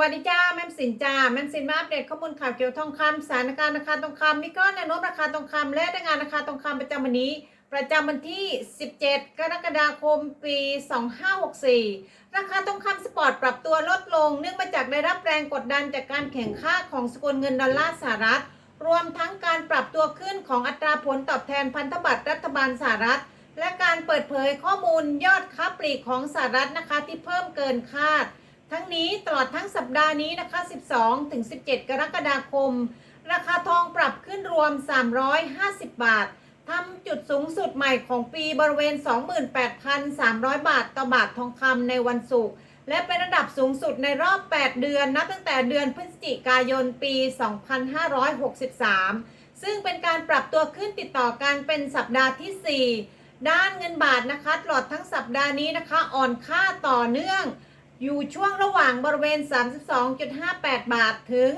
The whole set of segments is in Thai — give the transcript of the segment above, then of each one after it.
วัสดีจ้าแม่สินจ้าแม่สินมาอัปเดตข้อมูลข่าวเกี่ยวกับทองคำสถานการณ์ราคาทองคำมีก้อนแนวโน้มราคาทองคำและแนวงานราคาทองคำประจำวันนี้ ประจำวันที่ 17 กรกฎาคม ปี 2564 ราคาทองคำสปอร์ตปรับตัวลดลง เนื่องมาจากได้รับแรงกดดันจากการแข่งข้าของสกุลเงินดอลลาร์สหรัฐ รวมทั้งการปรับตัวขึ้นของอัตราผลตอบแทนพันธบัตรรัฐบาลสหรัฐ และการเปิดเผยข้อมูลยอดค้าปลีกของสหรัฐนะคะที่เพิ่มเกินคาด ทั้งนี้ตลอดทั้งสัปดาห์นี้นะคะ 12 ถึง 17 กรกฎาคม ราคาทองปรับขึ้นรวม 350 บาททำจุดสูงสุดใหม่ของปีบริเวณ 28,300 บาทต่อบาททองคำในวันศุกร์และเป็นระดับสูงสุดในรอบ 8 เดือนนับตั้งแต่เดือนพฤศจิกายนปี 2563 ซึ่งเป็นการปรับตัวขึ้นติดต่อกันเป็นสัปดาห์ที่ 4 ด้านเงินบาทนะคะตลอดทั้งสัปดาห์นี้นะคะ อ่อนค่าต่อเนื่อง อยู่ช่วงระหว่างบริเวณ 32.58 บาทถึง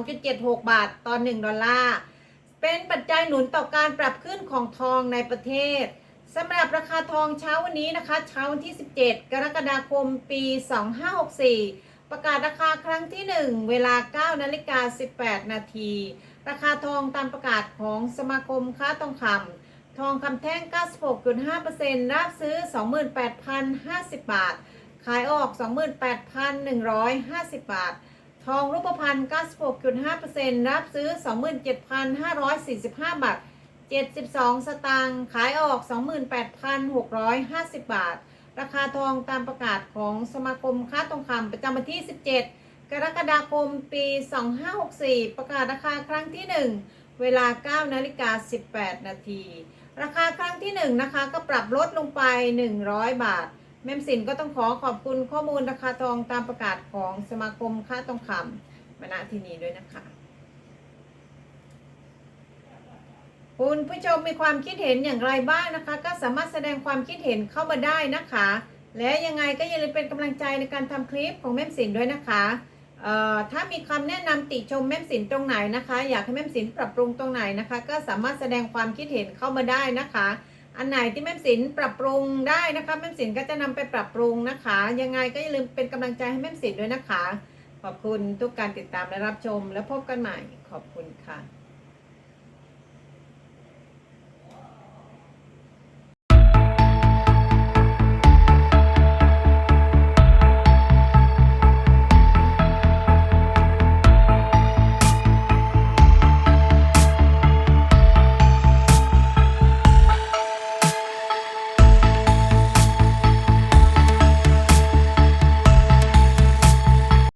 32.76 บาทต่อ 1 ดอลลาร์ เป็นปัจจัยหนุนต่อการปรับขึ้นของทองในประเทศสำหรับราคาทองเช้าวันนี้นะคะ เช้าวันที่ 17 กรกฎาคม ปี 2564 ประกาศราคาครั้งที่ 1 เวลา 9 นาฬิกา 18 นาที ราคาทองตามประกาศของสมาคมค้าทองคำทองคำแท่ง 96.5%รับซื้อ 28,050 บาท ขายออก 28,150 บาท ทองรูปพรรณ96.5%รับซื้อ 27,545 บาท 72 สตางค์ขายออก 28,650 บาท ราคาทองตามประกาศของสมาคมค้าทองคำประจำวันที่ 17 กรกฎาคม ปี 2564 ประกาศราคาครั้งที่ 1 เวลา 9 นาฬิกา 18 นาที ราคาครั้งที่ 1 นะคะก็ปรับลดลงไป 100 บาท แม่มสินก็ต้องขอขอบคุณข้อมูลราคาทองตามประกาศของสมาคมค้าทองคำมาณที่นี้ด้วยนะคะ คุณผู้ชมมีความคิดเห็นอย่างไรบ้างนะคะ ก็สามารถแสดงความคิดเห็นเข้ามาได้นะคะ และยังไงก็อย่าลืมเป็นกำลังใจในการทำคลิปของแม่มสินด้วยนะคะถ้ามีคำแนะนำติชมแม่มสินตรงไหนนะคะ อยากให้แม่มสินปรับปรุงตรงไหนนะคะ ก็สามารถแสดงความคิดเห็นเข้ามาได้นะคะ อันไหนที่แม่สินปรับปรุงได้นะคะแม่สินก็จะนำไปปรับปรุงนะคะ ยังไงก็อย่าลืมเป็นกำลังใจให้แม่สินด้วยนะคะ ขอบคุณทุกการติดตามและรับชม แล้วพบกันใหม่ขอบคุณค่ะ